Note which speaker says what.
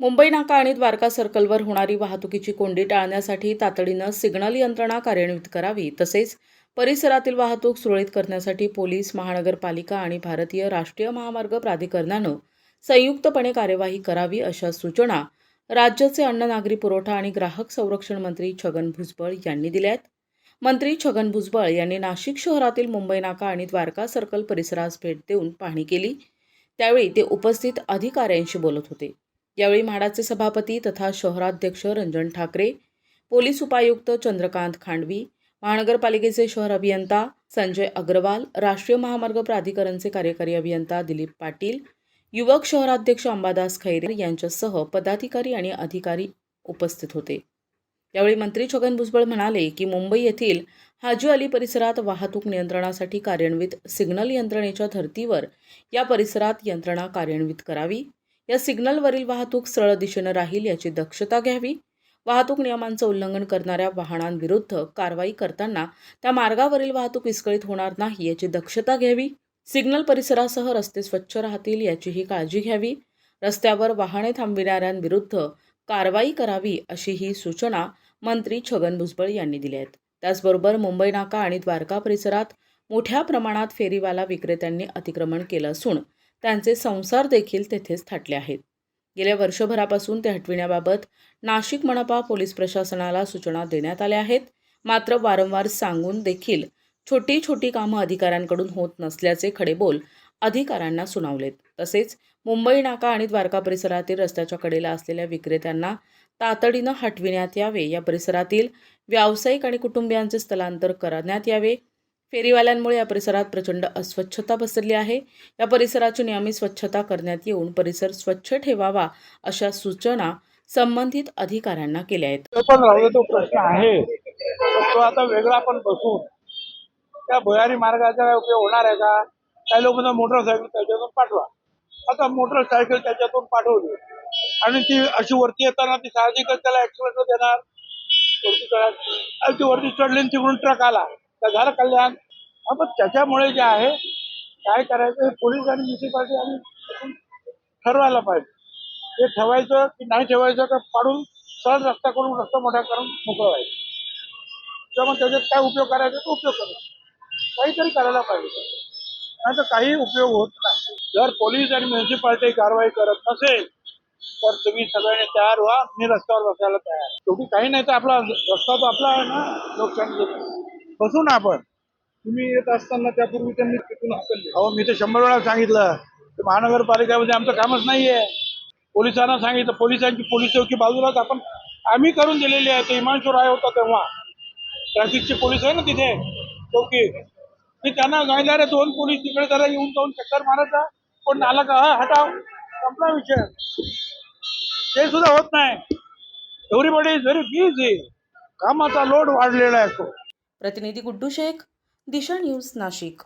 Speaker 1: मुंबई नाका आणि द्वारका सर्कलवर होणारी वाहतुकीची कोंडी टाळण्यासाठी तातडीनं सिग्नल यंत्रणा कार्यान्वित करावी तसेच परिसरातील वाहतूक सुरळीत करण्यासाठी पोलीस महानगरपालिका आणि भारतीय राष्ट्रीय महामार्ग प्राधिकरणानं संयुक्तपणे कार्यवाही करावी अशा सूचना राज्याचे अन्न नागरी पुरवठा आणि ग्राहक संरक्षण मंत्री छगन भुजबळ यांनी दिल्या आहेत. मंत्री छगन भुजबळ यांनी नाशिक शहरातील मुंबई नाका आणि द्वारका सर्कल परिसरास भेट देऊन पाहणी केली. त्यावेळी ते उपस्थित अधिकाऱ्यांशी बोलत होते. यावेळी म्हाडाचे सभापती तथा शहराध्यक्ष रंजन ठाकरे पोलीस उपायुक्त चंद्रकांत खांडवी महानगरपालिकेचे शहर अभियंता संजय अग्रवाल राष्ट्रीय महामार्ग प्राधिकरणचे कार्यकारी अभियंता दिलीप पाटील युवक शहराध्यक्ष अंबादास खैरे यांच्यासह पदाधिकारी आणि अधिकारी उपस्थित होते. यावेळी मंत्री छगन भुजबळ म्हणाले की मुंबई येथील हाजी अली परिसरात वाहतूक नियंत्रणासाठी कार्यान्वित सिग्नल यंत्रणेच्या धर्तीवर या परिसरात यंत्रणा कार्यान्वित करावी. या सिग्नलवरील वाहतूक सरळ दिशेनं राहील याची दक्षता घ्यावी. वाहतूक नियमांचं उल्लंघन करणाऱ्या वाहनांविरुद्ध कारवाई करताना त्या मार्गावरील वाहतूक विस्कळीत होणार नाही याची दक्षता घ्यावी. सिग्नल परिसरासह रस्ते स्वच्छ राहतील याचीही काळजी घ्यावी. रस्त्यावर वाहने थांबविणाऱ्यांविरुद्ध कारवाई करावी अशी ही सूचना मंत्री छगन भुजबळ यांनी दिल्या आहेत. त्याचबरोबर मुंबई नाका आणि द्वारका परिसरात मोठ्या प्रमाणात फेरीवाला विक्रेत्यांनी अतिक्रमण केलं असून त्यांचे संसार देखील तेथेच थाटले आहेत. गेल्या वर्षभरापासून ते हटविण्याबाबत नाशिक मनपा पोलीस प्रशासनाला सूचना देण्यात आल्या आहेत. मात्र वारंवार सांगून देखील छोटी छोटी कामं अधिकाऱ्यांकडून होत नसल्याचे खडेबोल अधिकाऱ्यांना सुनावलेत. तसेच मुंबई नाका आणि द्वारका परिसरातील रस्त्याच्या कडेला असलेल्या विक्रेत्यांना तातडीनं हटविण्यात यावे. या परिसरातील व्यावसायिक आणि कुटुंबियांचे स्थलांतर करण्यात यावे. फेरीवाल्यांमुळे या परिसरात प्रचंड अस्वच्छता पसरली आहे. या परिसराची नियमित स्वच्छता करण्यात येऊन परिसर स्वच्छ ठेवावा अशा सूचना संबंधित अधिकाऱ्यांना केल्या आहेत.
Speaker 2: तो पण राहू तो प्रश्न आहे. तो आता वेगळा पण बसून त्या भुयारी मार्गाचा काय उपयोग होणार आहे का? काही लोक मोटरसायकल त्याच्यातून पाठवा. आता मोटरसायकल त्याच्यातून पाठवली आणि ती अशी वरती येताना ती साहजिकच त्याला ऍक्सिडेंट देणार वरती चढा ती वरती चढली तिकडून ट्रक आला. तर झालं कल्याण हा पण त्याच्यामुळे जे आहे काय करायचं हे पोलीस आणि म्युन्सिपाल्टी आणि ठरवायला पाहिजे. ते ठेवायचं की नाही ठेवायचं का पाडून सरळ रस्ता करून रस्ता मोठा करून मोकळं व्हायचं किंवा मग त्याच्यात काय उपयोग करायचा तो उपयोग करायचा काहीतरी करायला पाहिजे. नाही तर काही उपयोग होत नाही. जर पोलीस आणि म्युन्सिपाल्टी कारवाई करत नसेल तर तुम्ही सगळ्यांनी तयार व्हा मी रस्त्यावर बसायला तयार शेवटी काही नाही तर आपला रस्ता तो आपला आहे ना लोकशाही बसू ना आपण. तुम्ही येत असताना त्यापूर्वी त्यांनी तिथून हाकलले. अहो मी तर शंभर वेळा सांगितलं. की महानगरपालिकेमध्ये आमचं कामच नाहीये. पोलिसांना सांगितलं पोलिसांची पोलीस चौकी बाजूलाच आपण आम्ही करून दिलेली आहे. ते इमानशोर आहे होता तेव्हा. ट्रॅफिकचे पोलीस आहे ना तिथे चौकी. मी त्यांना सांगितलं अरे दोन पोलीस तिकडे जरा येऊन जाऊन चक्कर मारायचा. कोण आला का? हा हटाव. संपला विषय. ते सुद्धा होत नाही. एव्हरीबडी इज व्हेरी बिझी कामाचा लोड वाढलेला आहे तो.
Speaker 1: प्रतिनिधी गुड्डू शेख दिशा न्यूज नाशिक.